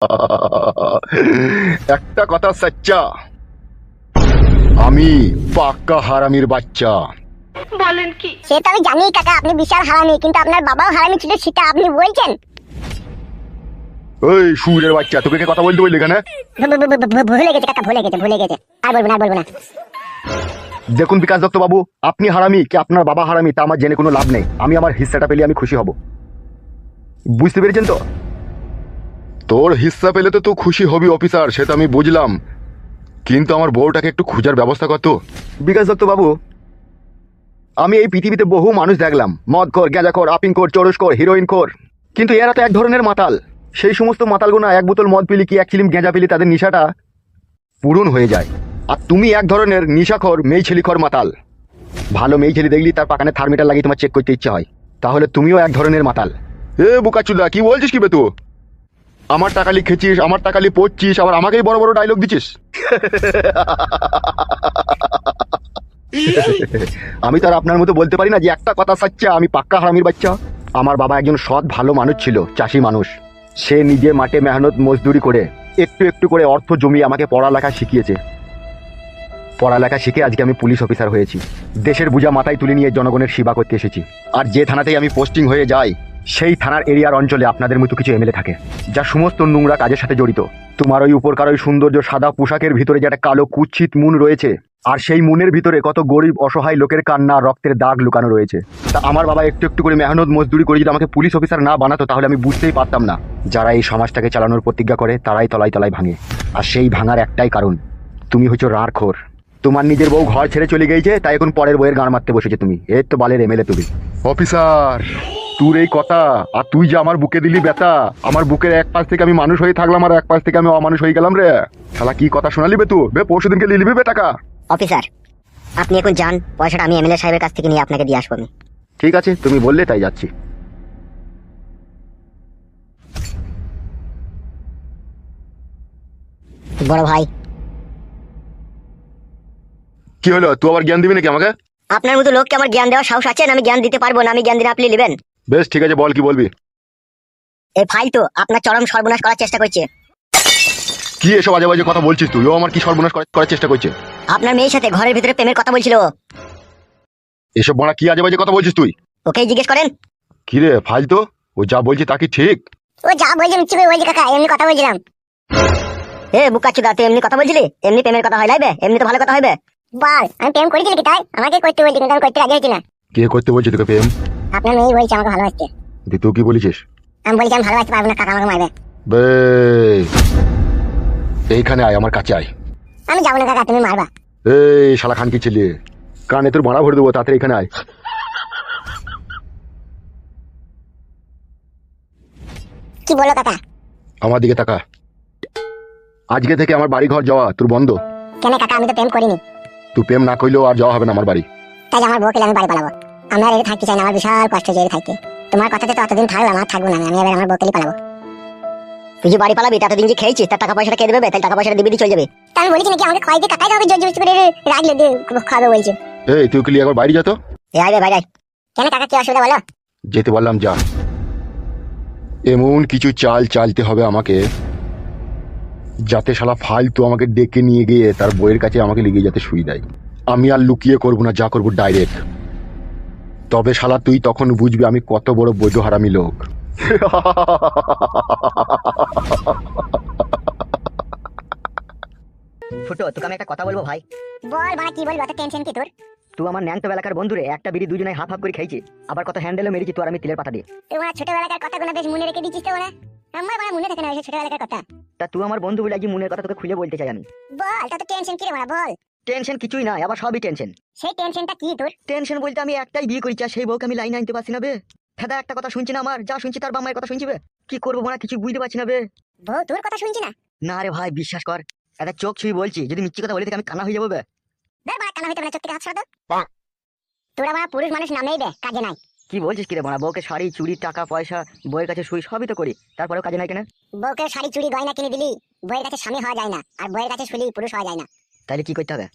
একটা কথা সাচ্চা। আমি পাক্কা হারামির বাচ্চা। বলেন কি? সে তো আমি জানি কাকা আপনি বিশাল হারামি কিন্তু আপনার বাবাও হারামি ছিল সেটা আপনি বলছেন? ওই সুরের বাচ্চা তোকে কে কথা বলতে বললি ভু- ভু- ভুলে গেছে কাকা ভুলে গেছে ভুলে গেছে। আর বলব না আর বলব না। দেখুন বিকাশ দত্ত বাবু আপনি হারামি কি আপনার বাবা হারামি তা আমার জেনে কোনো লাভ নেই। আমি আমার হিস্সাটা পেলে আমি খুশি হব। বুঝতে পেরেছেন তো? তোর হিস্সা পেলে তো তুই খুশি হবি অফিসার সেটা আমি বুঝলাম। কিন্তু আমার বউটাকে একটু খোঁজার ব্যবস্থা কর তো। বিকাশ দত্ত বাবু আমি এই পৃথিবীতে বহু মানুষ দেখলাম। মদ কর গেঁজা কর আপিং কর চরস কর হিরোইন কর কিন্তু এরা তো এক ধরনের মাতাল। সেই সমস্ত মাতালগুনা এক বোতল মদ পিলি কি এক চিলিম গেঁজা পিলি তাদের নিশাটা পূরণ হয়ে যায়। আর তুমি এক ধরনের নিশাখর মেয়ে ছেলিখর মাতাল। ভালো মেয়ে ছেলে দেখলি তার পাকানে থার্মিটার লাগিয়ে তোমার চেক করতে ইচ্ছে হয়। তাহলে তুমিও এক ধরনের মাতাল। এ বুকাচুদা কি বলছিস কি বে তুই? আমার টাকালি খেছিস আমার টাকালি পড়ছিস, আবার আমাকেই বড় বড় ডায়লগ দিছিস আমি তো আর আপনার মতো বলতে পারি না যে একটা কথা সাচ্চা, আমি পাক্কা হারামির বাচ্চা। আমার বাবা একজন সৎ, ভালো মানুষ ছিল, চাষি মানুষ। সে নিজে মাঠে মেহনত মজদুরি করে, একটু একটু করে অর্থ জমিয়ে আমাকে পড়ালেখা শিখিয়েছে। পড়ালেখা শিখে আজকে আমি পুলিশ অফিসার হয়েছি। দেশের বোঝা মাথায় তুলে নিয়ে জনগণের সেবা করতে এসেছি। আর যে থানাতেই আমি পোস্টিং হয়ে যাই সেই থানার এরিয়ার অঞ্চলে আপনাদের মতো কিছু এমএলএ থাকে, যা সমস্ত নোংরা কাজের সাথে জড়িত। তোমার ওই উপরকার ওই সৌন্দর্য সাদা পোশাকের ভিতরে যে একটা কালো কুচ্ছিত মুন রয়েছে, আর সেই মুনের ভিতরে কত গরিব অসহায় লোকের কান্না, রক্তের দাগ লুকানো রয়েছে। তা আমার বাবা একটু একটু করে মেহনত মজদুরি করে যদি আমাকে পুলিশ অফিসার না বানাতো, তাহলে আমি বুঝতেই পারতাম না। যারা এই সমাজটাকে চালানোর প্রতিজ্ঞা করে, তারাই তলায় তলায় ভাঙে। আর সেই ভাঙার একটাই কারণ, তুমি হচ্ছে রার খোর। তোমার নিজের বউ ঘর ছেড়ে চলে গিয়েছে, তাই এখন পরের বইয়ের গান মারতে বসেছে তুমি। এর তো বালের এমএলএ তুমি। অফিসার! তোর এই কথা। আর তুই যে আমার বুকে দিলি ব্যথা আমার বুকের এক পাশ থেকে আমি মানুষ হয়ে থাকলাম আর এক পাশ থেকে আমি অমানুষ হয়ে গেলাম রে। শালা কি কথা শোনালি বে তুই? বে পরশু দিনকে লিলিবি বে টাকা। অফিসার আপনি এখন যান পয়সাটা আমি এমএলএ সাহেবের কাছ থেকে নিয়ে আপনাকে দিয়ে আসব আমি। ঠিক আছে তুমি বললে তাই যাচ্ছি। বড় ভাই। কি হলো? তুই আবার জ্ঞান দিবি নাকি আমাকে? আপনার মতো লোককে আমার জ্ঞান দেওয়ার সাহস আছে না আমি জ্ঞান দিতে পারব না? আমি জ্ঞান দিলে আপনি নেবেন। বেশ ঠিক আছে বল কি বলবি? এই ফাইল তো আপনার চরম সর্বনাশ করার চেষ্টা করছে। কি এসব আজে বাজে কথা বলছিস তুই? ও আমার কি সর্বনাশ করার- চেষ্টা করছে? আপনার মেয়ের সাথে ঘরের ভিতরে প্রেমের কথা বলছিল এসব বড়া কি আজে বাজে কথা বলছিস তুই? ওকেই জিজ্ঞেস করেন। কি রে ফাইল তো ও যা বলছে তা কি ঠিক? ও যা বলছে মিথ্যে করে বলছে কাকা এমনি কথা বলছিলাম। এ বুকা চুদা তুই এমনি কথা বলছিলি? এমনি প্রেমের কথা হয় লাইবে? এমনি তো ভালো কথা হবে বল আমি প্রেম করেছিলি কি তাই? আমাকে করতে বলছি কিন্তু আমি করতে রাজি হচ্ছি না। কে করতে বলছে তোকে প্রেম? আপনার মেয়ে বলছে আমাকে ভালোবাসছে দি তুই কি বলেছিস? আমি বলছি আমি ভালোবাসতে পারব না কাকা আমাকে মারবে। বে এইখানে আয় আমার কাছে আয়। আমি যাব না কাকা তুমি মারবা। এই শালা খান কি ছেলে কানে তোর ভাড়া ভরে দেবো তাড়াতাড়ি এখানে আয়। কি বলো কাকা? আমার দিকে তাকা। আজকে থেকে আমার বাড়ি ঘর যাওয়া তোর বন্ধ। কেন কাকা আমি তো প্রেম করিনি। তুই প্রেম না করলেও আর যাওয়া হবে না আমার বাড়ি। তাই আমার বউকে আমি বাড়ি পালাবো। আমরা আর এখানে থাকতে চাই না আমার বিশাল কষ্ট হচ্ছে এখানে থাকতে। তোমার কথাতে তো অতদিন থাকলাম আর থাকব না আমি এবার আমার বউকে পালাবো। তুই যে বাড়ি পালাবি ততদিন যে খেয়েছিস তার টাকা পয়সাটা কে দেবে? তাই টাকা পয়সাটা দিবি চলে যাবে। তা আমি বলেছি নাকি আমাকে খাই দিয়ে কাকাই যাবে জোর জবরদস্তি করে রাখলে দিয়ে খাবে বলছে। এই তুই কি একবার বাড়ি যা তো? এ আইবে বাইরে আয়। কেন কাকা কি অসুবিধা বলো? যেতে বললাম যা। এমন কিছু চাল চালতে হবে আমাকে যাতে শালা ফালতু আমাকে ডেকে নিয়ে গিয়ে তার বইয়ের কাছে আমাকে লিগে যাতে শুই দেয় আমি আর লুকিয়ে করব না যা করব ডাইরেক্ট তবে শালা তুই তখন বুঝবি আমি কত বড় বৈধ হারামি লোক। ফুটো তোকে আমি একটা কথা বলব ভাই। বল বাড়া কি বলব? অত টেনশন কি তোর? তুই আমার ন্যাংটো বেলাকার বন্ধুরে একটা বিড়ি দুজনে হাফ হাফ করে খাইছি। আবার কত হ্যান্ডেলও মেরেছি তোর আমি তিলের পাতা দিয়ে। তোমার ছোটবেলাকার কথাগুলো বেশ মনে রেখে দিচ্ছিস তো ওরা। আমার বাড়া মনে থাকে না ওই ছোটবেলাকার কথা। তা তুই আমার বন্ধু বলে আজকে মনের কথা তোকে খুলে বলতে চাই আমি। বল তত টেনশন কি রে বাড়া বল। টেনশন কিছুই না আবার সবই টেনশন। সেই টেনশনটা কি তোর? টেনশন বলতে আমি একটাই বিয়ে করেছি আর সেই বউকে আমি লাইনে আনতে পারছি না বে। ফেদা একটা কথা শুনছি না আমার? যা শুনছি তার বামায়ের কথা শুনছি বে। কি করব না কিছু বুঝতে পারছি না বে। বউ তোর কথা শুনছি না? না রে ভাই বিশ্বাস কর। একটা চোখ ছুঁই বলছি যদি মিথ্যি কথা বলে থেকে আমি কানা হয়ে যাব বে। বে বাড়া কানা হইতে না চোখ থেকে হাত সরাতো তোরা বাড়া পুরুষ মানুষ নামেই বে কাজে নাই। কি বলছিস কি রে বোনা বউকে শাড়ি চুড়ি টাকা পয়সা বউয়ের কাছে শুই সবই তো করি। তারপরেও কাজে নাই কেন? বউকে শাড়ি চুড়ি গয়না কিনে দিলি বইয়ের কাছে স্বামী হওয়া যায় না আর বইয়ের কাছে শুলি পুরুষ হওয়া যায় না। তাইলে কি করতে হবে?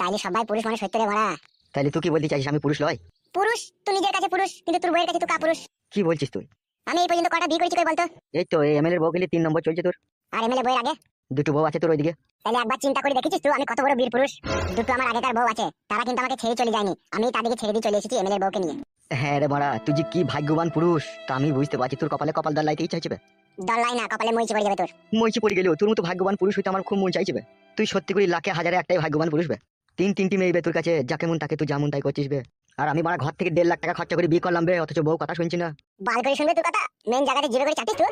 তাইলে সবাই পুরুষ মানুষ হইতে রে বাড়া তাইলে তুই কি বলতে চাইছিস আমি পুরুষ লয় পুরুষ? তুই নিজের কাছে পুরুষ কিন্তু তোর বইয়ের কাছে তো কা পুরুষ কি বলছিস তুই? আমি এই পর্যন্ত কটা বিয়ে করেছি কই বলতো? এই তো এই এমএলএর বউ গেলে তিন নম্বর চলছে তোর। আর এমএলএ বইয়ের আগে? দুটো বউ আছে তোর ওইদিকে। তাহলে একবার চিন্তা করে দেখেছিস তুই আমি কত বড় বীর পুরুষ। দুটো আমার আগেকার বউ আছে তারা কিন্তু আমাকে ছেড়ে চলে যায়নি। আমি তাদেরকে ছেড়ে দিয়ে চলে এসেছি এমএলএ বউকে নিয়ে। হ্যাঁ রে মারা তুই যে কি ভাগ্যবান পুরুষ তা আমি বুঝতে পারছি। তোর কপালে কপাল দাঁড়াইতে ইচ্ছা হচ্ছে দল্লাই না কপালে মইচি পড়ে যাবে তোর। মইছি পড়ে গেলেও তোর মতো ভাগ্যবান পুরুষ হইতে আমার খুব মন চাইছে বে। তুই সত্যি করে লাখে হাজারে একটাই ভাগ্যবান পুরুষ বে। তিন তিনটি মেয়ে বে তোর কাছে যাকে মন তাকে তুই যেমন তাই করছিস বে। আর আমি মারা ঘর থেকে দেড় লাখ টাকা খরচা করে বিয়ে করলাম বে অথচ বউ কথা শুনছি না। বাল করে শুনবে তুই কথা? মেন জায়গাতে জিরো করে চাটিস তুই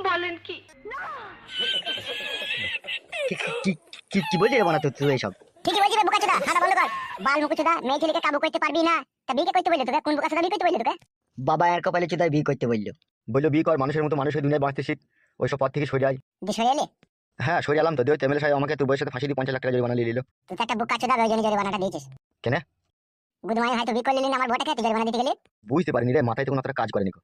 কি- কি- কি কি বলছিস রে মারা তুই এইসব ঠিকই বলছি বে বুকাচোদা হাঁটা বন্ধ কর। বাল মুকুচোদা মেয়ে ছেলেকে কাবু করতে পারবি না। তা বিয়ে করতে বললে তোকে? কোন বুকাচোদা বিয়ে করতে বললে তোকে? বাবা এর কপালে চুদায় বিয়ে করতে বলল। বলল বিয়ে কর মানুষের মতো মানুষের দুনিয়ায় বাঁচতে শিখ। ওইসব পথ থেকে সরে দিয়ে সরে এলে? হ্যাঁ সরে এলাম তো। দেখ এমএলএ সাহেব আমাকে বয়সের সাথে ফাঁসি দিয়ে পঞ্চাশ লাখ টাকা জরিমানা নিয়ে নিল তুই তো একটা বুকাচোদা ওই জন্য জরিমানাটা দিয়েছিস। কেনে? গুদমানি ভাই তো বিয়ে করলি না আমার বউটাকে? তুই জরিমানা দিতে গেলি? বুঝতে পারিনি রে মাথায় তো কোনো কাজ করেনি কো।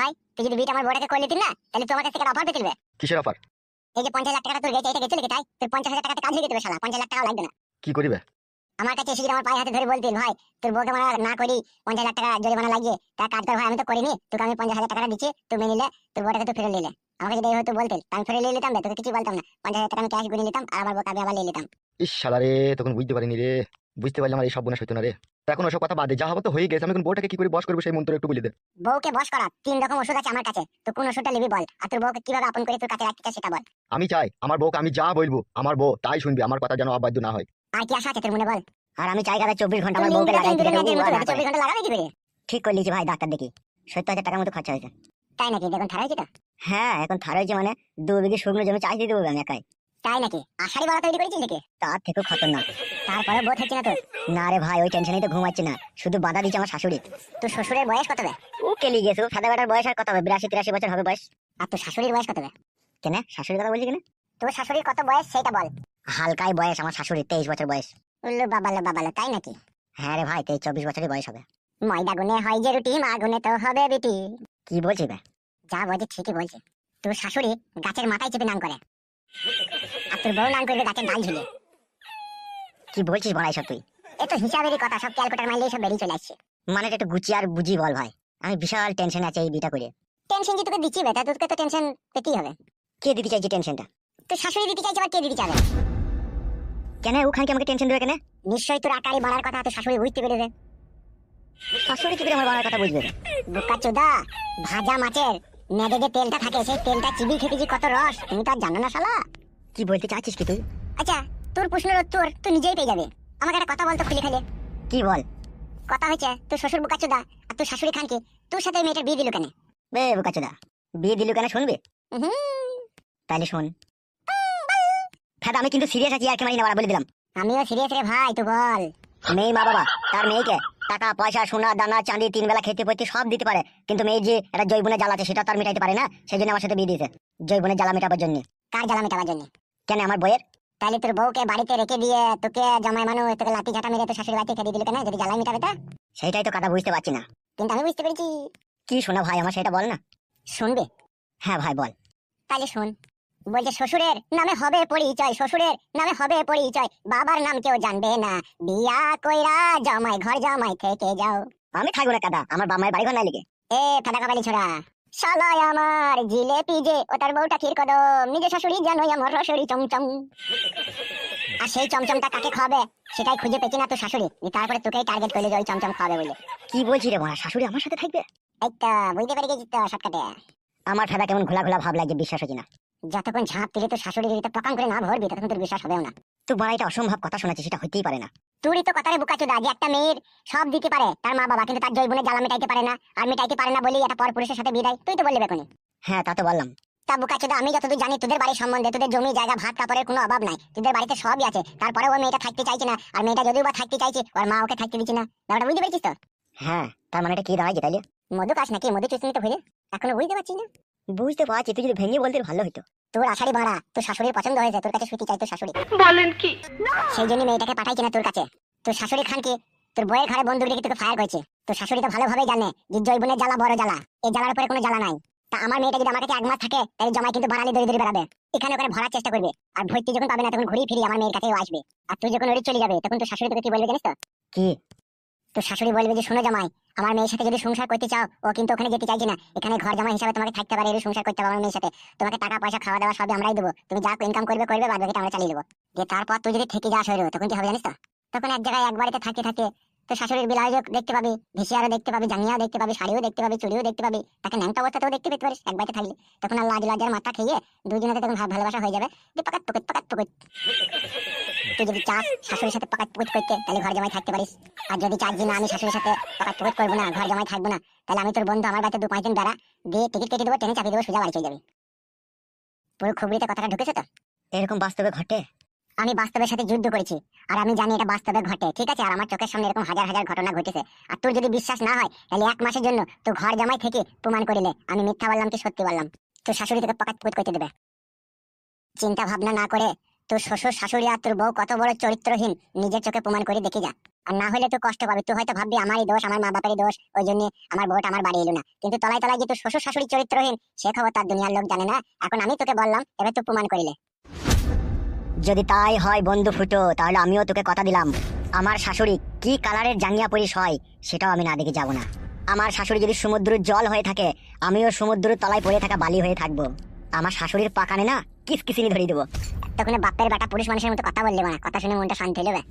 ভাই তুই যদি বিয়েটা আমার বউটাকে করলি না তাহলে তোমার কাছ থেকে অফার পেতে দিবে কিসের অফার এই যে পঞ্চাশ লাখ টাকা তোর গেছে এটা গেছে লিখে তাই? তোর পঞ্চাশ হাজার টাকাতে কাজ হয়ে যেতে শালা পঞ্চাশ লাখ টাকা লাগবে না। কি করিবে? আমার কাছে এসে যদি আমার পায়ে হাতে ধরে বলতেন ভাই তোর বউকে মারা না করি পঞ্চাশ লাখ টাকা জরিমানা লাগিয়ে তা কাজ কর ভাই আমি তো করিনি তোকে আমি পঞ্চাশ হাজার টাকা দিচ্ছি তুমি নিলে তোর বউটাকে তুই ফিরে নিলে আমাকে যদি হয়তো বলতেন তা আমি ফিরে নিয়ে নিতাম তোকে কিছু বলতাম না। পঞ্চাশ হাজার টাকা আমি ক্যাশ গুনে নিতাম আর আমার বউকে আমি আবার নিয়ে নিতাম। ইস শালা রে তখন বুঝতে পারিনি রে। বুঝতে পারলাম আমার এই সব বোনা হইতো না রে। তা এখন ওসব কথা বাদে যা হবে তো হয়ে গেছে। আমি এখন বউটাকে কি করে বস করব সেই মন্ত্র একটু বলে দে। বউকে বস করা তিন রকম ওষুধ আছে আমার কাছে। তো কোন ওষুধটা নিবি বল আর তোর বউকে কীভাবে আপন করে তোর কাছে রাখতে চাই সেটা বল। আমি চাই আমার বউকে আমি যা বলব আমার বউ তাই শুনবি আমার কথা যেন অবাধ্য না হয়। আর কি আশা আছে তোর মনে বল? আর আমি চাই গাদা চব্বিশ ঘণ্টা আমার বউকে লাগাই চব্বিশ ঘণ্টা লাগাবি কি করে? ঠিক করে লিখি ভাই ডাক্তার দেখি। সত্তর হাজার টাকার মতো খরচা হয়েছে। তাই নাকি? দেখুন থারা হয়েছে তো? হ্যাঁ এখন থার হয়েছে মানে দু বিঘে শুকনো জমি চাষ দিয়ে দেবো আমি একাই। তাই নাকি? আষাঢ়ি বড় তৈরি করেছিস নাকি? তার থেকেও খতরনাক। তারপরে বোধ হচ্ছে না তোর। না রে ভাই ওই টেনশনেই তো ঘুমাচ্ছি না। শুধু বাধা দিচ্ছে আমার শাশুড়ি। তো শ্বশুরের বয়স কত হবে ও কেলি গেছে সাদা বেটার বয়স আর কত হবে? বিরাশি তিরাশি বছর হবে বয়স। আর তোর শাশুড়ির বয়স কত হবে কেন? শাশুড়ির কথা বলছি কেন? তোর শাশুড়ির কত বয়স সেটা বল। হালকাই বয়স আমার শাশুড়ি তেইশ বছর বয়স। উল্লু বাবালো বাবালো তাই নাকি? হ্যাঁ রে ভাই তেইশ চব্বিশ বছরই বয়স হবে। ময়দা গুনে হয় যে রুটি মা গুনে তো হবে বিটি কি বলছি বে? যা বলছে ঠিকই বলছে। তোর শাশুড়ি গাছের মাথায় চেপে নাম করে। আর তোর বউ নাম করবে গাছের ডাল ঝুলে কি বলছিস বড়াই সব তুই? এ তো হিসাবেরই কথা সব ক্যালকুলেটার মারলে সব বেরিয়ে চলে আসছে। মানে একটু গুছিয়ে আর বুঝি বল ভাই। আমি বিশাল টেনশন আছে এই বিটা করে। টেনশন যে তোকে দিচ্ছি বেটা তোকে তো টেনশন পেতেই হবে। কে দিতে চাইছে টেনশনটা তোর শাশুড়ি দিতে চাইছে আবার কে দিতে চাবে? কেন ওখানকে আমাকে টেনশন দেবে কেন? নিশ্চয়ই তোর আকারি বাড়ার কথা তোর শাশুড়ি বুঝতে পেরেছে। শাশুড়ি কি করে আমার বাবার কথা বুঝবে? বোকা চোদা ভাজা মাছের নেদে যে তেলটা থাকে সেই তেলটা চিবি খেতে যে কত রস তুমি তো আর জানো না শালা। কি বলতে চাচ্ছিস কি তুই? আচ্ছা তোর প্রশ্নের উত্তর তুই নিজেই পেয়ে যাবে। আমাকে একটা কথা বলতো খুলে ফেলে। কি বল? কথা হয়েছে তোর শ্বশুর বোকা চোদা আর তোর শাশুড়ি খানকে তোর সাথে ওই মেয়েটার বিয়ে দিল কেন? বে বোকাচোদা বিয়ে দিল কেন শুনবে? উহুম, তাহলে শোন ফেদ আমি কিন্তু সিরিয়াস আছি আর কি মারি না বলে দিলাম। আমিও সিরিয়াস রে ভাই তুই বল। মেয়ে মা বাবা তার মেয়েকে টাকা পয়সা সোনা দানা চাঁদি তিন বেলা খেতে পড়তে সব দিতে পারে। কিন্তু মেয়ে যে একটা জৈবনের জ্বালা আছে সেটা তার মেটাইতে পারে না। সেই জন্য আমার সাথে বিয়ে দিয়েছে জৈবনের জ্বালা মেটাবার জন্য। কার জ্বালা মেটাবার জন্য? কেন আমার বইয়ের? তাহলে তোর বউকে বাড়িতে রেখে দিয়ে তোকে জামাই মানুষ তোকে লাঠি ঝাঁটা মেরে তোর শাশুড়ি বাড়িতে খেতে দিল কেন? যদি জ্বালাই মেটাবে তা? সেইটাই তো কথা বুঝতে পারছি না। কিন্তু আমি বুঝতে পেরেছি। কি শোনা ভাই আমার সেটা বল না। শুনবে? হ্যাঁ ভাই বল। তাহলে শোন বলছে শ্বশুরের নামে হবে পরিচয় শ্বশুরের নামে হবে পরিচয় বাবার নাম কেউ জানবে না। বিয়া কইরা জামাই ঘর জামাই থেকে যাও। আমি থাকব না কাদা আমার বামায়ের বাড়ি ঘর নাই লিখে এ ফাটা কাবালি ছোড়া আমার জিলেপি যে ও তার বউটা ক্ষীর কদম। নিজে শাশুড়ি জানোই আমার রসড়ি চমচম। আর সেই চমচমটা কাকে খাওয়াবে সেটাই খুঁজে পেছি না তো শাশুড়ি। তারপরে তোকেই টার্গেট করলে যে ওই চমচম খাওয়াবে বলে। কি বলছি রে মা শাশুড়ি আমার সাথে থাকবে? এই তো বুঝতে পেরে গেছি তো শর্টকাটে? আমার ফেদা কেমন ঘোলা ঘোলা ভাব লাগে বিশ্বাস হচ্ছে না। যতক্ষণ ঝাঁপ দিলে তো শাশুড়ি যদি পকান করে না ভরবি তখন তোর বিশ্বাস হবেও না। তুই বড় এটা অসম্ভব কথা শোনাচ্ছিস সেটা হইতেই পারে না। তুই তো কথারে বুকা চোদা যে একটা মেয়ের সব দিতে পারে তার মা বাবা কিন্তু তার জৈবনে জ্বালা মেটাইতে পারে না আর মেটাইতে পারে না বলেই একটা পর পুরুষের সাথে বিদায় তুই তো বললি বেকুনি। হ্যাঁ তা তো বললাম। তা বুকা চোদা আমি যতদূর জানি তোদের বাড়ির সম্বন্ধে তোদের জমি জায়গা ভাত কাপড়ের কোনো অভাব নাই তোদের বাড়িতে সবই আছে তারপরে ওই মেয়েটা থাকতে চাইছে না আর মেয়েটা যদিও বা থাকতে চাইছে ওর মা ওকে থাকতে দিচ্ছে না। ব্যাপারটা বুঝতে পেরেছিস তো? হ্যাঁ তার মানে এটা কি দাঁড়ায় তাইলে? মধু কাজ নাকি? মধু চুষনি তো ভুলে এখনও বুঝতে পারছিস না? বুঝতে পারছি তুই যদি ভেঙে বলতে ভালো হতো তোর আষাঢ়ি ভাড়া তোর শাশুড়ির পছন্দ হয়েছে তোর কাছে সুতি চাই তোর শাশুড়ি। বলেন কি? সেই জন্য মেয়েটাকে পাঠাইছে না তোর কাছে। তোর শাশুড়ি খানকে তোর বইয়ের ঘরে বন্দুক রেখে তোকে ফায়ার করেছে। তোর শাশুড়ি তো ভালোভাবে জানে যে জৈবনের জ্বালা বড় জ্বালা। এই জ্বালার উপরে কোনো জ্বালা নাই। তা আমার মেয়েটা যদি আমার কাছে এক মাস থাকে তাহলে জমাই কিন্তু বাড়ালি দড়ি দড়ি বেড়াবে। এখানে ওখানে ভরার চেষ্টা করবে। আর ভর্তি যখন পাবে না তখন ঘুরিয়ে ফিরিয়ে আমার মেয়ের কাছেও আসবে। আর তুই যখন ওরে চলে যাবে তখন তোর শাশুড়ি তোকে কি বলবে জানিস তো? কি? তো শাশুড়ি বলবে যে, শুনে জামাই, আমার মেয়ের সাথে যদি সংসার করতে চাও, ও কিন্তু ওখানে যেতে চাইছে না। এখানে ঘর জামাই হিসাবে তোমাকে থাকতে পারে এর সংসার করতে হবে আমার মেয়ের সাথে। তোমাকে টাকা, পয়সা, খাওয়া দাওয়া সবই আমরাই দেবো। তুমি যা ইনকাম করবে করবে, বাদ বাকিটা আমরা চালিয়ে দেবো। যে তারপর তুই যদি থেকে যাস হয়ে তখন কি হবে জানিস তো? তখন এক জায়গায় এক বাড়িতে থাকতে থাকে। তো শাশুড়ির বিলাইও দেখতে পাবি ভিসিয়ারও দেখতে পাবি, জাঙ্গিয়াও দেখতে পাবি, শাড়িও দেখতে পাবি, চুড়িও দেখতে পাবি। তাকে ন্যাংটা অবস্থাতেও দেখতে পেতে পারিস, এক বাড়িতে থাকলে। তখন আর লাজ লাজার মাথা খেয়ে দুজনেতে তখন ভালোবাসা হয়ে যাবে। যে পাকাত, পুকুত পাকাত, পুকুত। তুই যদি চাস শাশুড়ির সাথে পাকাত পুকুত করতে তাহলে ঘর জামাই থাকতে পারিস। আর যদি চাস যে না আমি শাশুড়ির সাথে পাকাত পুকুত করব না ঘর জামাই থাকব না তাহলে আমি তোর বন্ধু আমার বাড়িতে দু পাঁচ দিন বেড়া দিয়ে টিকিট কেটে দেবো ট্রেনে চাপিয়ে দেবো সোজা বাড়ি চলে যাবি। পুরো খুবরিতে কথাটা ঢুকেছে তো? এরকম বাস্তবে ঘটে? আমি বাস্তবের সাথে যুদ্ধ করেছি আর আমি জানি এটা বাস্তবে ঘটে ঠিক আছে? আর আমার চোখের সামনে এরকম হাজার হাজার ঘটনা ঘটেছে। আর তোর যদি বিশ্বাস না হয় তাহলে এক মাসের জন্য তো ঘর জামাই থেকে প্রমাণ করিলে আমি মিথ্যা বললাম কি সত্যি বললাম? তোর শাশুড়ি তোকে পকাত পুকুত করতে দেবে। চিন্তা ভাবনা না করে তোর শ্বশুর, শাশুড়ি আর তোর বউ কত বড় চরিত্রহীন, নিজের চোখে প্রমাণ করে দেখে যা। আর না হলে তুই কষ্ট পাবি। তুই হয়তো ভাববি, আমারই দোষ, আমার মা বাপেরই দোষ, ওই জন্য আমার বউটা আমার বাড়ি এলো না। কিন্তু তলায় তলায় যে তোর শ্বশুর, শাশুড়ি চরিত্রহীন, সে খবর তার দুনিয়ার লোক জানে না। এখন আমি তোকে বললাম, এবার তুই প্রমাণ করিলে। যদি তাই হয় বন্ধু ফুটো, তাহলে আমিও তোকে কথা দিলাম। আমার শাশুড়ি কি কালারের জাঙ্গিয়া পরিস হয়, সেটাও আমি না দেখে যাব না। আমার শাশুড়ি যদি সমুদ্রের জল হয়ে থাকে, আমিও সমুদ্রের তলায় পড়ে থাকা বালি হয়ে থাকব। আমার শাশুড়ির পাকানে না কিস কিসিনি ধরিয়ে দেবো। তখন বাপের বেটা পুরুষ মানুষের মতো কথা বললে না কথা শুনে মনটা শান্তি যাবে